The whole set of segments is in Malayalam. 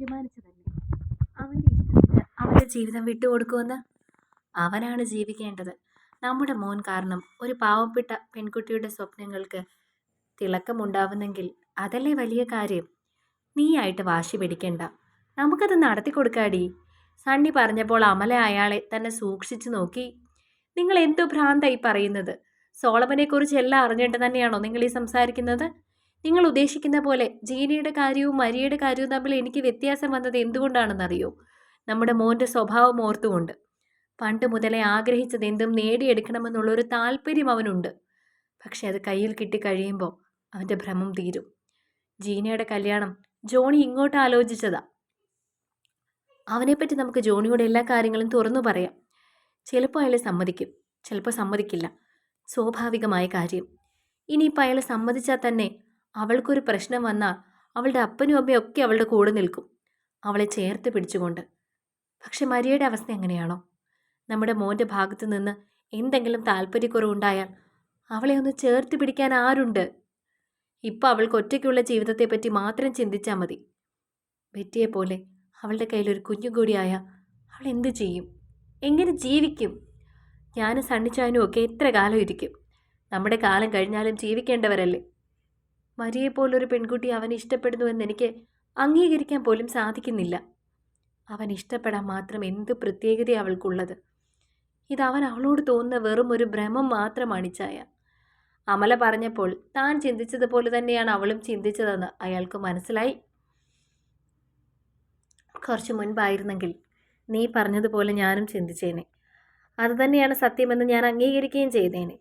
തീരുമാനിച്ചതല്ലേ? അവന്റെ ഇഷ്ടത്തിന് അവന്റെ ജീവിതം വിട്ടുകൊടുക്കുമെന്ന് അവനാണ് ജീവിക്കേണ്ടത്. നമ്മുടെ മോൻ കാരണം ഒരു പാവപ്പെട്ട പെൺകുട്ടിയുടെ സ്വപ്നങ്ങൾക്ക് തിളക്കമുണ്ടാവുന്നെങ്കിൽ അതല്ലേ വലിയ കാര്യം? നീയായിട്ട് വാശി പിടിക്കണ്ട. നമുക്കത് നടത്തി കൊടുക്കാടി സണ്ണി പറഞ്ഞപ്പോൾ അമല അയാളെ തന്നെ സൂക്ഷിച്ചു നോക്കി. നിങ്ങൾ എന്തോ ഭ്രാന്തായി പറയുന്നത്. സോളമനെക്കുറിച്ച് എല്ലാം അറിഞ്ഞിട്ട് തന്നെയാണോ നിങ്ങൾ ഈ സംസാരിക്കുന്നത്? നിങ്ങൾ ഉദ്ദേശിക്കുന്ന പോലെ ജീനയുടെ കാര്യവും മരിയയുടെ കാര്യവും തമ്മിൽ എനിക്ക് വ്യത്യാസം വന്നത് എന്തുകൊണ്ടാണെന്നറിയോ? നമ്മുടെ മോന്റെ സ്വഭാവം ഓർത്തുകൊണ്ട്. പണ്ട് മുതലേ ആഗ്രഹിച്ചത് എന്തും നേടിയെടുക്കണമെന്നുള്ളൊരു താല്പര്യം അവനുണ്ട്. പക്ഷെ അത് കയ്യിൽ കിട്ടിക്കഴിയുമ്പോൾ അവന്റെ ഭ്രമം തീരും. ജീനയുടെ കല്യാണം ജോണി ഇങ്ങോട്ട് ആലോചിച്ചതാ. അവനെപ്പറ്റി നമുക്ക് ജോണിയുടെ എല്ലാ കാര്യങ്ങളും തുറന്നു പറയാം. ചിലപ്പോൾ അയാൾ സമ്മതിക്കും. ചിലപ്പോൾ സമ്മതിക്കില്ല. സ്വാഭാവികമായ കാര്യം. ഇനിയിപ്പോൾ അയാൾ സമ്മതിച്ചാൽ തന്നെ അവൾക്കൊരു പ്രശ്നം വന്നാൽ അവളുടെ അപ്പനും അമ്മയും ഒക്കെ അവളുടെ കൂടെ നിൽക്കും. അവളെ ചേർത്ത് പിടിച്ചുകൊണ്ട്. പക്ഷെ മരിയയുടെ അവസ്ഥ എങ്ങനെയാണോ? നമ്മുടെ മോന്റെ ഭാഗത്തു നിന്ന് എന്തെങ്കിലും താല്പര്യക്കുറവുണ്ടായാൽ അവളെ ഒന്ന് ചേർത്ത് പിടിക്കാൻ ആരുണ്ട്? ഇപ്പം അവൾക്ക് ഒറ്റയ്ക്കുള്ള ജീവിതത്തെപ്പറ്റി മാത്രം ചിന്തിച്ചാൽ മതി. ബെറ്റിയെ പോലെ അവളുടെ കയ്യിലൊരു കുഞ്ഞു കൂടിയായ അവൾ എന്ത് ചെയ്യും? എങ്ങനെ ജീവിക്കും? ഞാനും സണ്ണിച്ചാനും ഒക്കെ എത്ര കാലം ഇരിക്കും? നമ്മുടെ കാലം കഴിഞ്ഞാലും ജീവിക്കേണ്ടവരല്ലേ? മരിയെപ്പോലൊരു പെൺകുട്ടി അവൻ ഇഷ്ടപ്പെടുന്നുവെന്ന് എനിക്ക് അംഗീകരിക്കാൻ പോലും സാധിക്കുന്നില്ല. അവൻ ഇഷ്ടപ്പെടാൻ മാത്രം എന്ത് പ്രത്യേകത അവൾക്കുള്ളത്. ഇത് അവൻ അവളോട് തോന്നുന്ന വെറും ഒരു ഭ്രമം മാത്രമാണ് ചായ അമല പറഞ്ഞപ്പോൾ താൻ ചിന്തിച്ചതുപോലെ തന്നെയാണ് അവളും ചിന്തിച്ചതെന്ന് അയാൾക്ക് മനസ്സിലായി. കുറച്ച് മുൻപായിരുന്നെങ്കിൽ നീ പറഞ്ഞതുപോലെ ഞാനും ചിന്തിച്ചേനെ. അതുതന്നെയാണ് സത്യമെന്ന് ഞാൻ അംഗീകരിക്കുകയും ചെയ്തേനെ.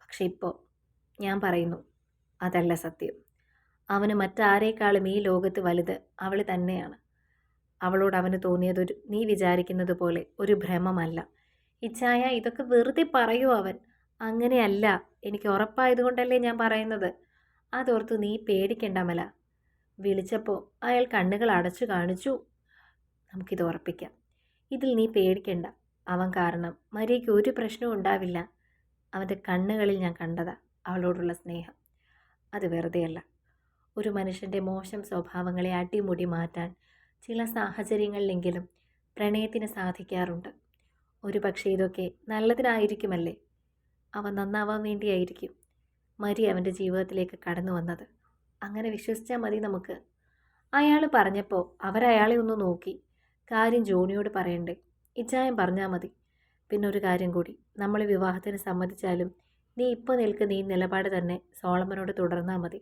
പക്ഷെ ഇപ്പോൾ ഞാൻ പറയുന്നു അതല്ല സത്യം. അവന് മറ്റാരേക്കാളും ഈ ലോകത്ത് വലുത് അവൾ തന്നെയാണ്. അവളോട് അവന് തോന്നിയതൊരു നീ വിചാരിക്കുന്നത് പോലെ ഒരു ഭ്രമമല്ല. ഇച്ഛായ ഇതൊക്കെ വെറുതെ പറയൂ അവൻ. അങ്ങനെയല്ല എനിക്ക് ഉറപ്പായതുകൊണ്ടല്ലേ ഞാൻ പറയുന്നത്. അതോർത്ത് നീ പേടിക്കണ്ട മല വിളിച്ചപ്പോൾ അയാൾ കണ്ണുകൾ അടച്ചു കാണിച്ചു. നമുക്കിത് ഉറപ്പിക്കാം. ഇതിൽ നീ പേടിക്കണ്ട. അവൻ കാരണം മരിയയ്ക്ക് ഒരു പ്രശ്നവും ഉണ്ടാവില്ല. അവന്റെ കണ്ണുകളിൽ ഞാൻ കണ്ടതാ അവളോടുള്ള സ്നേഹം. അത് വെറുതെയല്ല. ഒരു മനുഷ്യന്റെ മോശം സ്വഭാവങ്ങളെ അടിമുടി മാറ്റാൻ ചില സാഹചര്യങ്ങളിലെങ്കിലും പ്രണയത്തിന് സാധിക്കാറുണ്ട്. ഒരു പക്ഷേ ഇതൊക്കെ നല്ലതിനായിരിക്കുമല്ലേ? അവൻ നന്നാവാൻ വേണ്ടിയായിരിക്കും മരി അവന്റെ ജീവിതത്തിലേക്ക് കടന്നു വന്നത്. അങ്ങനെ വിശ്വസിച്ചാൽ മതി നമുക്ക്. അയാൾ പറഞ്ഞപ്പോൾ അവരയാളെ ഒന്ന് നോക്കി. കാര്യം ജോണിയോട് പറയണ്ടേ? ഇച്ചായം പറഞ്ഞാൽ മതി. പിന്നെ ഒരു കാര്യം കൂടി. നമ്മൾ വിവാഹത്തിന് സമ്മതിച്ചാലും നീ ഇപ്പോൾ നിൽക്കുന്ന ഈ നിലപാട് തന്നെ സോളമനോട് തുടർന്നാൽ മതി.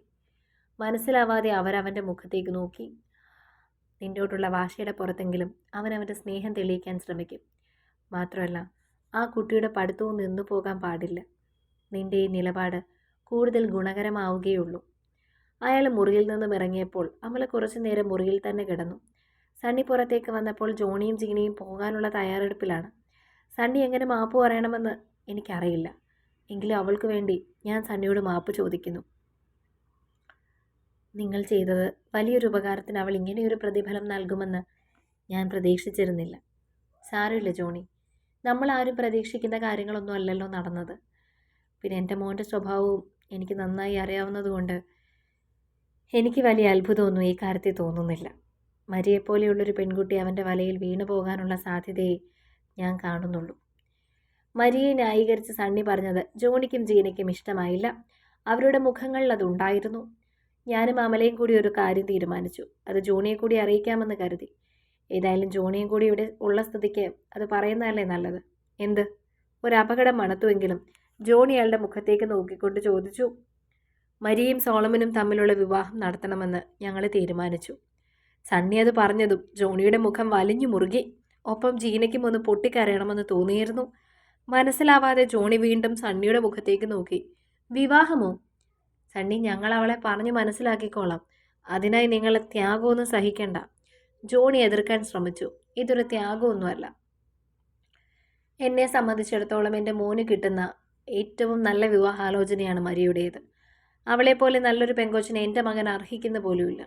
മനസ്സിലാവാതെ അവരവന്റെ മുഖത്തേക്ക് നോക്കി. നിന്നോടുള്ള വാശിയുടെ പുറത്തെങ്കിലും അവനവന്റെ സ്നേഹം തെളിയിക്കാൻ ശ്രമിക്കും. മാത്രമല്ല ആ കുട്ടിയുടെ പഠിത്തവും നിന്നു പോകാൻ പാടില്ല. നിന്റെ ഈ നിലപാട് കൂടുതൽ ഗുണകരമാവുകയുള്ളൂ. അയാൾ മുറിയിൽ നിന്നും ഇറങ്ങിയപ്പോൾ അമല കുറച്ചു നേരം മുറിയിൽ തന്നെ കിടന്നു. സണ്ണി പുറത്തേക്ക് വന്നപ്പോൾ ജോണിയും ജീനിയും പോകാനുള്ള തയ്യാറെടുപ്പിലാണ്. സണ്ണി എങ്ങനെ മാപ്പ് പറയണമെന്ന് എനിക്കറിയില്ല. എങ്കിലും അവൾക്ക് വേണ്ടി ഞാൻ സണ്ണിയോട് മാപ്പ് ചോദിക്കുന്നു. നിങ്ങൾ ചെയ്തത് വലിയൊരു ഉപകാരത്തിന് അവൾ ഇങ്ങനെയൊരു പ്രതിഫലം നൽകുമെന്ന് ഞാൻ പ്രതീക്ഷിച്ചിരുന്നില്ല. സാരമില്ല ജോണി. നമ്മൾ ആരും പ്രതീക്ഷിക്കുന്ന കാര്യങ്ങളൊന്നും അല്ലല്ലോ നടന്നത്. പിന്നെ എന്റെ മോന്റെ സ്വഭാവവും എനിക്ക് നന്നായി അറിയാവുന്നതുകൊണ്ട് എനിക്ക് വലിയ അത്ഭുതമൊന്നും ഈ കാര്യത്തിൽ തോന്നുന്നില്ല. മരിയെപ്പോലെയുള്ളൊരു പെൺകുട്ടി അവന്റെ വലയിൽ വീണു പോകാനുള്ള സാധ്യതയെ ഞാൻ കാണുന്നുള്ളൂ. മരിയെ ന്യായീകരിച്ച് സണ്ണി പറഞ്ഞത് ജോണിക്കും ജീനയ്ക്കും ഇഷ്ടമായില്ല. അവരുടെ മുഖങ്ങളിൽ അതുണ്ടായിരുന്നു ഞാനും അമലയും കൂടി ഒരു കാര്യം തീരുമാനിച്ചു. അത് ജോണിയെ കൂടി അറിയിക്കാമെന്ന് കരുതി. ഏതായാലും ജോണിയും കൂടി ഇവിടെ ഉള്ള സ്ഥിതിക്ക് അത് പറയുന്നതല്ലേ നല്ലത്? എന്ത്? ഒരു മണത്തുവെങ്കിലും ജോണി അയാളുടെ മുഖത്തേക്ക് നോക്കിക്കൊണ്ട് ചോദിച്ചു. മരിയും സോളമനും തമ്മിലുള്ള വിവാഹം നടത്തണമെന്ന് ഞങ്ങൾ തീരുമാനിച്ചു. സണ്ണി അത് പറഞ്ഞതും ജോണിയുടെ മുഖം വലിഞ്ഞു മുറുകി. ഒപ്പം ജീനയ്ക്കും ഒന്ന് പൊട്ടിക്കരയണമെന്ന് തോന്നിയിരുന്നു. മനസ്സിലാവാതെ ജോണി വീണ്ടും സണ്ണിയുടെ മുഖത്തേക്ക് നോക്കി. വിവാഹമോ? സണ്ണി ഞങ്ങൾ അവളെ പറഞ്ഞു മനസ്സിലാക്കിക്കോളാം. അതിനായി നിങ്ങൾ ത്യാഗമൊന്നും സഹിക്കണ്ട. ജോണി എതിർക്കാൻ ശ്രമിച്ചു. ഇതൊരു ത്യാഗമൊന്നുമല്ല. എന്നെ സംബന്ധിച്ചിടത്തോളം എന്റെ മോന് കിട്ടുന്ന ഏറ്റവും നല്ല വിവാഹാലോചനയാണ് മരിയുടേത്. അവളെപ്പോലെ നല്ലൊരു പെങ്കോച്ചിനെ എന്റെ മകൻ അർഹിക്കുന്ന പോലുമില്ല.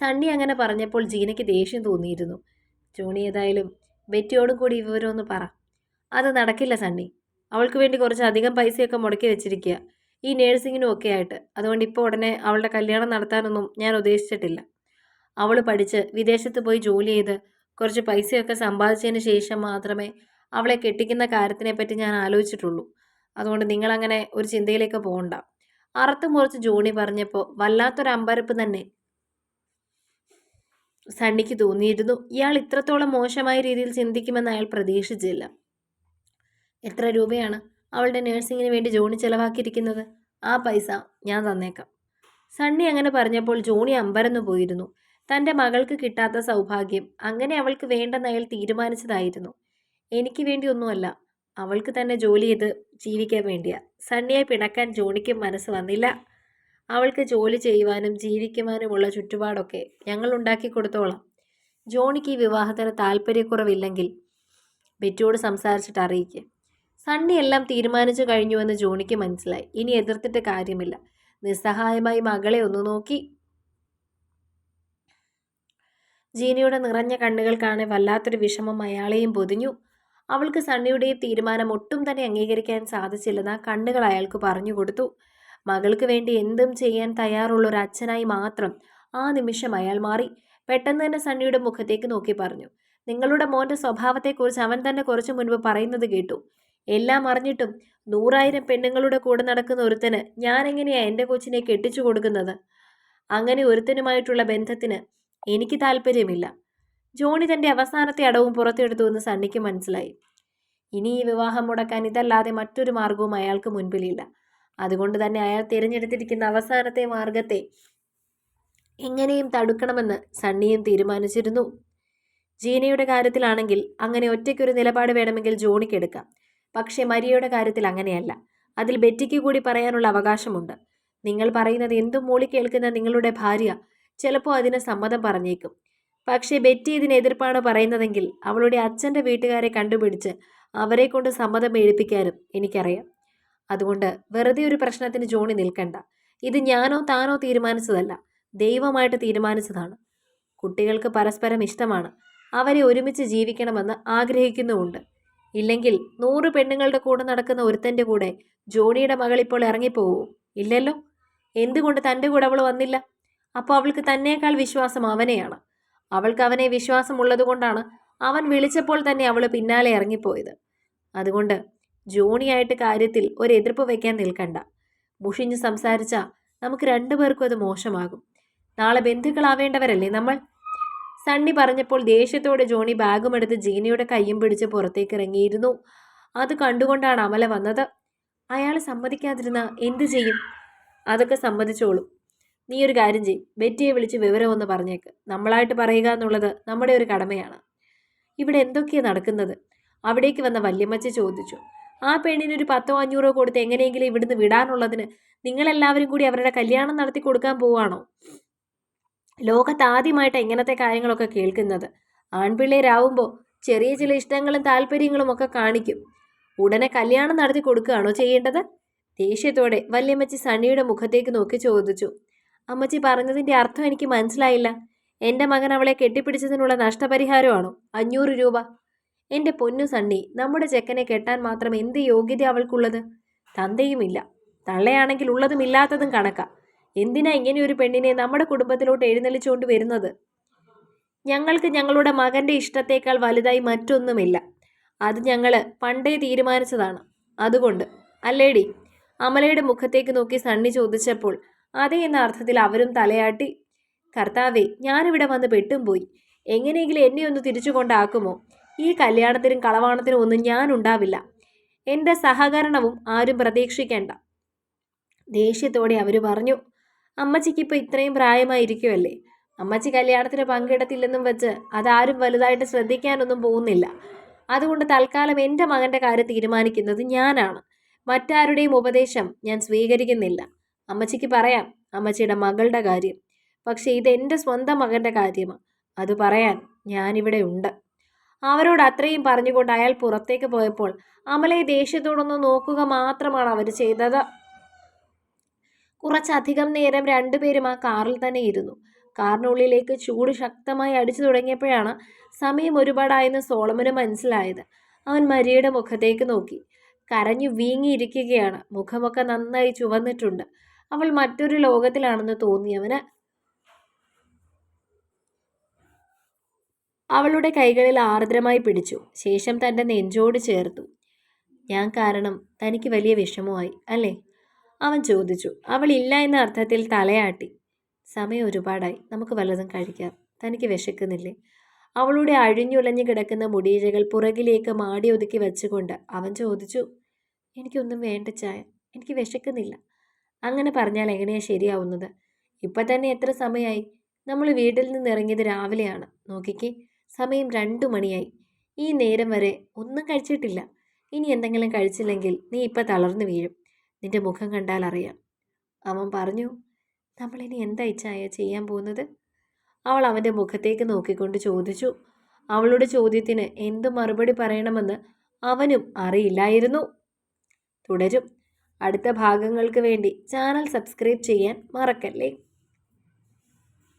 സണ്ണി അങ്ങനെ പറഞ്ഞപ്പോൾ ജീനയ്ക്ക് ദേഷ്യം തോന്നിയിരുന്നു. ജോണി ഏതായാലും ബെറ്റിയോടും കൂടി വിവരമൊന്ന് പറ. അത് നടക്കില്ല സണ്ണി. അവൾക്ക് വേണ്ടി കുറച്ച് അധികം പൈസയൊക്കെ മുടക്കി വെച്ചിരിക്കുക ഈ നേഴ്സിങ്ങിനും ഒക്കെ ആയിട്ട്. അതുകൊണ്ട് ഇപ്പോൾ ഉടനെ അവളുടെ കല്യാണം നടത്താനൊന്നും ഞാൻ ഉദ്ദേശിച്ചിട്ടില്ല. അവൾ പഠിച്ച് വിദേശത്ത് പോയി ജോലി ചെയ്ത് കുറച്ച് പൈസയൊക്കെ സമ്പാദിച്ചതിന് ശേഷം മാത്രമേ അവളെ കെട്ടിക്കുന്ന കാര്യത്തിനെപ്പറ്റി ഞാൻ ആലോചിച്ചിട്ടുള്ളൂ. അതുകൊണ്ട് നിങ്ങളങ്ങനെ ഒരു ചിന്തയിലേക്ക് പോകണ്ട. അറുത്ത് മുറിച്ച് ജോണി പറഞ്ഞപ്പോൾ വല്ലാത്തൊരു അമ്പരപ്പ് തന്നെ സണ്ണിക്ക് തോന്നിയിരുന്നു. ഇയാൾ ഇത്രത്തോളം മോശമായ രീതിയിൽ ചിന്തിക്കുമെന്ന് അയാൾ പ്രതീക്ഷിച്ചില്ല. എത്ര രൂപയാണ് അവളുടെ നഴ്സിങ്ങിന് വേണ്ടി ജോണി ചെലവാക്കിയിരിക്കുന്നത്? ആ പൈസ ഞാൻ തന്നേക്കാം. സണ്ണി അങ്ങനെ പറഞ്ഞപ്പോൾ ജോണി അമ്പരന്നു പോയിരുന്നു. തന്റെ മകൾക്ക് കിട്ടാത്ത സൗഭാഗ്യം അങ്ങനെ അവൾക്ക് വേണ്ടെന്ന് അയാൾ തീരുമാനിച്ചതായിരുന്നു. എനിക്ക് വേണ്ടി ഒന്നുമല്ല അവൾക്ക് തന്നെ ജോലി ചെയ്ത് ജീവിക്കാൻ വേണ്ടിയാ. സണ്ണിയെ പിണക്കാൻ ജോണിക്കും മനസ്സ് വന്നില്ല. അവൾക്ക് ജോലി ചെയ്യുവാനും ജീവിക്കുവാനുമുള്ള ചുറ്റുപാടൊക്കെ ഞങ്ങൾ ഉണ്ടാക്കി കൊടുത്തോളാം. ജോണിക്ക് ഈ വിവാഹത്തിന് താല്പര്യക്കുറവില്ലെങ്കിൽ ബെറ്റിയോട് സംസാരിച്ചിട്ട് അറിയിക്കുക സണ്ണി എല്ലാം തീരുമാനിച്ചു കഴിഞ്ഞുവെന്ന് ജോണിക്ക് മനസ്സിലായി. ഇനി എതിർത്തിട്ട് കാര്യമില്ല. നിസ്സഹായമായി മകളെ ഒന്ന് നോക്കി. ജീനിയുടെ നിറഞ്ഞ കണ്ണുകൾ കാണെ വല്ലാത്തൊരു വിഷമം അയാളെയും പൊതിഞ്ഞു. അവൾക്ക് സണ്ണിയുടെ തീരുമാനം ഒട്ടും തന്നെ അംഗീകരിക്കാൻ സാധിച്ചില്ലെന്ന് ആ കണ്ണുകൾ അയാൾക്ക് പറഞ്ഞു കൊടുത്തു. മകൾക്ക് വേണ്ടി എന്തും ചെയ്യാൻ തയ്യാറുള്ള ഒരു അച്ഛനായി മാത്രം ആ നിമിഷം അയാൾ മാറി. പെട്ടെന്ന് തന്നെ സണ്ണിയുടെ മുഖത്തേക്ക് നോക്കി പറഞ്ഞു. നിങ്ങളുടെ മോന്റെ സ്വഭാവത്തെക്കുറിച്ച് അവൻ തന്നെ കുറച്ചു മുൻപ് പറയുന്നത് കേട്ടു. എല്ലാം അറിഞ്ഞിട്ടും നൂറായിരം പെണ്ണുങ്ങളുടെ കൂടെ നടക്കുന്ന ഒരുത്തന് ഞാൻ എങ്ങനെയാ എന്റെ കൊച്ചിനെ കെട്ടിച്ചു കൊടുക്കുന്നത്? അങ്ങനെ ഒരുത്തനുമായിട്ടുള്ള ബന്ധത്തിന് എനിക്ക് താല്പര്യമില്ല. ജോണി തന്റെ അവസാനത്തെ അടവും പുറത്തെടുത്തു എന്ന് സണ്ണിക്ക് മനസ്സിലായി. ഇനി ഈ വിവാഹം മുടക്കാൻ ഇതല്ലാതെ മറ്റൊരു മാർഗവും അയാൾക്ക് മുൻപിലില്ല. അതുകൊണ്ട് തന്നെ അയാൾ തിരഞ്ഞെടുത്തിരിക്കുന്ന അവസാനത്തെ മാർഗത്തെ എങ്ങനെയും തടുക്കണമെന്ന് സണ്ണിയും തീരുമാനിച്ചിരുന്നു. ജീനയുടെ കാര്യത്തിലാണെങ്കിൽ അങ്ങനെ ഒറ്റയ്ക്കൊരു നിലപാട് വേണമെങ്കിൽ ജോണിക്കെടുക്കാം പക്ഷേ മരിയയുടെ കാര്യത്തിൽ അങ്ങനെയല്ല. അതിൽ ബെറ്റിക്ക് കൂടി പറയാനുള്ള അവകാശമുണ്ട്. നിങ്ങൾ പറയുന്നത് എന്തും മൂളി കേൾക്കുന്ന നിങ്ങളുടെ ഭാര്യ ചിലപ്പോൾ അതിന് സമ്മതം പറഞ്ഞേക്കും. പക്ഷേ ബെറ്റി ഇതിന് എതിർപ്പാണ് പറയുന്നതെങ്കിൽ അവളുടെ അച്ഛന്റെ വീട്ടുകാരെ കണ്ടുപിടിച്ച് അവരെ കൊണ്ട് സമ്മതം എഴുപ്പിക്കാനും എനിക്കറിയാം. അതുകൊണ്ട് വെറുതെ ഒരു പ്രശ്നത്തിന് ജോണി നിൽക്കണ്ട. ഇത് ഞാനോ താനോ തീരുമാനിച്ചതല്ല. ദൈവമായിട്ട് തീരുമാനിച്ചതാണ്. കുട്ടികൾക്ക് പരസ്പരം ഇഷ്ടമാണ്. അവരെ ഒരുമിച്ച് ജീവിക്കണമെന്ന് ആഗ്രഹിക്കുന്നുമുണ്ട്. ഇല്ലെങ്കിൽ നൂറ് പെണ്ണുങ്ങളുടെ കൂടെ നടക്കുന്ന ഒരുത്തന്റെ കൂടെ ജോണിയുടെ മകൾ ഇപ്പോൾ ഇറങ്ങിപ്പോവും? ഇല്ലല്ലോ. എന്തുകൊണ്ട് തന്റെ കൂടെ അവൾ വന്നില്ല? അപ്പോൾ അവൾക്ക് തന്നേക്കാൾ വിശ്വാസം അവനെയാണ്. അവൾക്ക് അവനെ വിശ്വാസമുള്ളതുകൊണ്ടാണ് അവൻ വിളിച്ചപ്പോൾ തന്നെ അവൾ പിന്നാലെ ഇറങ്ങിപ്പോയത്. അതുകൊണ്ട് ജോണിയായിട്ട് കാര്യത്തിൽ ഒരു എതിർപ്പ് വയ്ക്കാൻ നിൽക്കണ്ട. മുഷിഞ്ഞ് സംസാരിച്ചാൽ നമുക്ക് രണ്ടുപേർക്കും അത് മോശമാകും. നാളെ ബന്ധുക്കളാവേണ്ടവരല്ലേ നമ്മൾ? സണ്ണി പറഞ്ഞപ്പോൾ ദേഷ്യത്തോടെ ജോണി ബാഗുമെടുത്ത് ജീനയുടെ കയ്യും പിടിച്ച് പുറത്തേക്ക് ഇറങ്ങിയിരുന്നു അത് കണ്ടുകൊണ്ടാണ് അമല വന്നത്. അയാൾ സമ്മതിക്കാതിരുന്ന എന്ത് ചെയ്യും? അതൊക്കെ സമ്മതിച്ചോളും. നീ ഒരു കാര്യം ചെയ്യും. ബെറ്റിയെ വിളിച്ച് വിവരമൊന്ന് പറഞ്ഞേക്ക്. നമ്മളായിട്ട് പറയുക എന്നുള്ളത് നമ്മുടെ ഒരു കടമയാണ്. ഇവിടെ എന്തൊക്കെയാണ് നടക്കുന്നത്? അവിടേക്ക് വന്ന വല്യമ്മച്ചി ചോദിച്ചു. ആ പെണ്ണിനൊരു പത്തോ അഞ്ഞൂറോ കൊടുത്ത് എങ്ങനെയെങ്കിലും ഇവിടുന്ന് വിടാനുള്ളതിന് നിങ്ങളെല്ലാവരും കൂടി അവരുടെ കല്യാണം നടത്തി കൊടുക്കാൻ പോവാണോ? ലോകത്ത് ആദ്യമായിട്ട് ഇങ്ങനത്തെ കാര്യങ്ങളൊക്കെ കേൾക്കുന്നത്. ആൺപിള്ളേരാവുമ്പോൾ ചെറിയ ചില ഇഷ്ടങ്ങളും താല്പര്യങ്ങളും ഒക്കെ കാണിക്കും. ഉടനെ കല്യാണം നടത്തി കൊടുക്കുകയാണോ ചെയ്യേണ്ടത്? ദേഷ്യത്തോടെ വല്യമ്മച്ചി സണ്ണിയുടെ മുഖത്തേക്ക് നോക്കി ചോദിച്ചു. അമ്മച്ചി പറഞ്ഞതിന്റെ അർത്ഥം എനിക്ക് മനസ്സിലായില്ല. എന്റെ മകൻ അവളെ കെട്ടിപ്പിടിച്ചതിനുള്ള നഷ്ടപരിഹാരമാണോ? അഞ്ഞൂറ് രൂപ. എന്റെ പൊന്നു സണ്ണി നമ്മുടെ ചെക്കനെ കെട്ടാൻ മാത്രം എന്ത് യോഗ്യത അവൾക്കുള്ളത്? തന്തയുമില്ല തള്ളയാണെങ്കിൽ ഉള്ളതും ഇല്ലാത്തതും കണക്കാ. എന്തിനാ ഇങ്ങനെ ഒരു പെണ്ണിനെ നമ്മുടെ കുടുംബത്തിലോട്ട് എഴുന്നള്ളിച്ചുകൊണ്ട് വരുന്നത്? ഞങ്ങൾക്ക് ഞങ്ങളുടെ മകന്റെ ഇഷ്ടത്തേക്കാൾ വലുതായി മറ്റൊന്നുമില്ല. അത് ഞങ്ങൾ പണ്ടേ തീരുമാനിച്ചതാണ്. അതുകൊണ്ട് അല്ലേടി? അമലയുടെ മുഖത്തേക്ക് നോക്കി സണ്ണി ചോദിച്ചപ്പോൾ അതേ എന്ന അർത്ഥത്തിൽ അവരും തലയാട്ടി കർത്താവേ ഞാനിവിടെ വന്ന് പെട്ടും പോയി. എങ്ങനെയെങ്കിലും എന്നെ ഒന്ന് തിരിച്ചു കൊണ്ടാക്കുമോ ഈ കല്യാണത്തിനും കളവാണത്തിനും ഒന്നും ഞാൻ ഉണ്ടാവില്ല. എന്റെ സഹകരണവും ആരും പ്രതീക്ഷിക്കേണ്ട. ദേഷ്യത്തോടെ അവർ പറഞ്ഞു അമ്മച്ചിക്ക് ഇപ്പോൾ ഇത്രയും പ്രായമായിരിക്കുമല്ലേ അമ്മച്ചി കല്യാണത്തിന് പങ്കെടുത്തില്ലെന്നും വെച്ച് അതാരും വലുതായിട്ട് ശ്രദ്ധിക്കാനൊന്നും പോകുന്നില്ല. അതുകൊണ്ട് തൽക്കാലം എന്റെ മകന്റെ കാര്യം തീരുമാനിക്കുന്നത് ഞാനാണ്. മറ്റാരുടെയും ഉപദേശം ഞാൻ സ്വീകരിക്കുന്നില്ല. അമ്മച്ചിക്ക് പറയാം അമ്മച്ചിയുടെ മകളുടെ കാര്യം. പക്ഷേ ഇത് എന്റെ സ്വന്തം മകന്റെ കാര്യമാണ് അത് പറയാൻ ഞാനിവിടെ ഉണ്ട്. അവരോട് അത്രയും പറഞ്ഞുകൊണ്ട് അയാൾ പുറത്തേക്ക് പോയപ്പോൾ അമലയെ ദേഷ്യത്തോടൊന്ന് നോക്കുക മാത്രമാണ് അവർ ചെയ്തത്. കുറച്ചധികം നേരം രണ്ടുപേരും ആ കാറിൽ തന്നെ ഇരുന്നു. കാറിനുള്ളിലേക്ക് ചൂട് ശക്തമായി അടിച്ചു തുടങ്ങിയപ്പോഴാണ് സമയം ഒരുപാടായെന്ന് സോളമന് മനസ്സിലായത്. അവൻ മരിയയുടെ മുഖത്തേക്ക് നോക്കി. കരഞ്ഞു വീങ്ങിയിരിക്കുകയാണ്. മുഖമൊക്കെ നന്നായി ചുവന്നിട്ടുണ്ട്. അവൾ മറ്റൊരു ലോകത്തിലാണെന്ന് തോന്നി അവന് അവളുടെ കൈകളിൽ ആർദ്രമായി പിടിച്ചു. ശേഷം തന്റെ നെഞ്ചോട് ചേർത്തു. ഞാൻ കാരണം തനിക്ക് വലിയ വിഷമമായി അല്ലേ? അവൻ ചോദിച്ചു അവൾ ഇല്ല എന്ന അർത്ഥത്തിൽ തലയാട്ടി. സമയം ഒരുപാടായി. നമുക്ക് വല്ലതും കഴിക്കാം. തനിക്ക് വിശക്കുന്നില്ലേ? അവളുടെ അഴിഞ്ഞുലഞ്ഞു കിടക്കുന്ന മുടിയിഴകൾ പുറകിലേക്ക് മാടി ഒതുക്കി വെച്ചുകൊണ്ട് അവൻ ചോദിച്ചു എനിക്കൊന്നും വേണ്ട ചായ. എനിക്ക് വിശക്കുന്നില്ല. അങ്ങനെ പറഞ്ഞാൽ എങ്ങനെയാ ശരിയാവുന്നത്? ഇപ്പം തന്നെ എത്ര സമയമായി നമ്മൾ വീട്ടിൽ നിന്ന് ഇറങ്ങിയത് രാവിലെയാണ്. നോക്കിക്കേ സമയം രണ്ടു മണിയായി. ഈ നേരം വരെ ഒന്നും കഴിച്ചിട്ടില്ല. ഇനി എന്തെങ്കിലും കഴിച്ചില്ലെങ്കിൽ നീ ഇപ്പം തളർന്നു വീഴും. നിന്റെ മുഖം കണ്ടാൽ അറിയാം. അവൻ പറഞ്ഞു നമ്മളിനി എന്താ ഇച്ഛായ ചെയ്യാൻ പോകുന്നത്? അവൾ അവന്റെ മുഖത്തേക്ക് നോക്കിക്കൊണ്ട് ചോദിച്ചു. അവളുടെ ചോദ്യത്തിന് എന്ത് മറുപടി പറയണമെന്ന് അവനും അറിയില്ലായിരുന്നു. തുടരും. അടുത്ത ഭാഗങ്ങൾക്ക് വേണ്ടി ചാനൽ സബ്സ്ക്രൈബ് ചെയ്യാൻ മറക്കല്ലേ?